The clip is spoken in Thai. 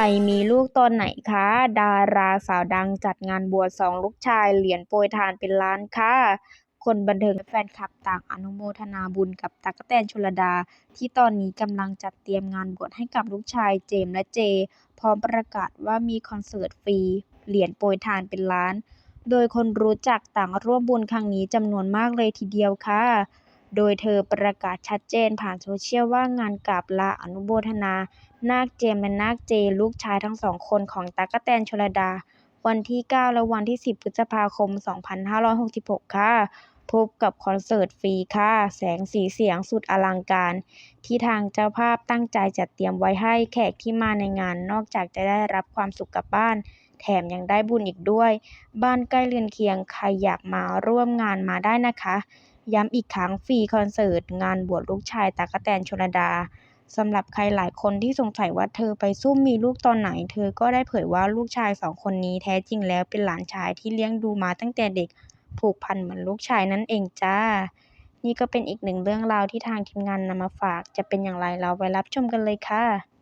รมีลูกตอนไหนคะ ดาราสาวดังจัดงานบวชสองลูกชาย เหรียญโปรยทานเป็นล้านค่ะ คนบันเทิงและแฟนคลับต่างอนุโมทนาบุญกับตั๊กแตนชลดา ที่ตอนนี้กำลังจัดเตรียมงานบวชให้กับลูกชายเจมและเจ พร้อมประกาศว่ามีคอนเสิร์ตฟรี เหรียญโปรยทานเป็นล้าน โดยคนรู้จักต่างร่วมบุญครั้งนี้จำนวนมากเลยทีเดียวค่ะ โดยเธอประกาศชัดเจนผ่านโซเชียลว่างานกราบลาอนุโมทนา นาคเจมส์และนาคเจ ลูกชายทั้งสองคนของตั๊กแตน ชลดา วันที่ 9 และวันที่ 10 พฤษภาคม 2566 ค่ะ พบกับคอนเสิร์ตฟรีค่ะ แสงสีเสียงสุดอลังการ ที่ทางเจ้าภาพตั้งใจจัดเตรียมไว้ให้แขกที่มาในงานนอกจากจะได้รับความสุขกลับบ้าน แถมยังได้บุญอีกด้วย บ้านใกล้เรือนเคียงใครอยากมาร่วมงานมาได้นะคะ ย้ำอีกครั้งฟรีคอนเสิร์ต งานบวชลูกชายตั๊กแตนชลดาสำหรับใครหลายคนที่สงสัยว่าเธอไปซุ่มมีลูกตอนไหน เธอก็ได้เผยว่าลูกชายสองคนนี้แท้จริงแล้วเป็นหลานชายที่เลี้ยงดูมาตั้งแต่เด็กผูกพันเหมือนลูกชายนั่นเองจ้า นี่ก็เป็นอีกหนึ่งเรื่องราวที่ทางทีมงานนำมาฝาก จะเป็นอย่างไรเราไปรับชมกันเลยค่ะ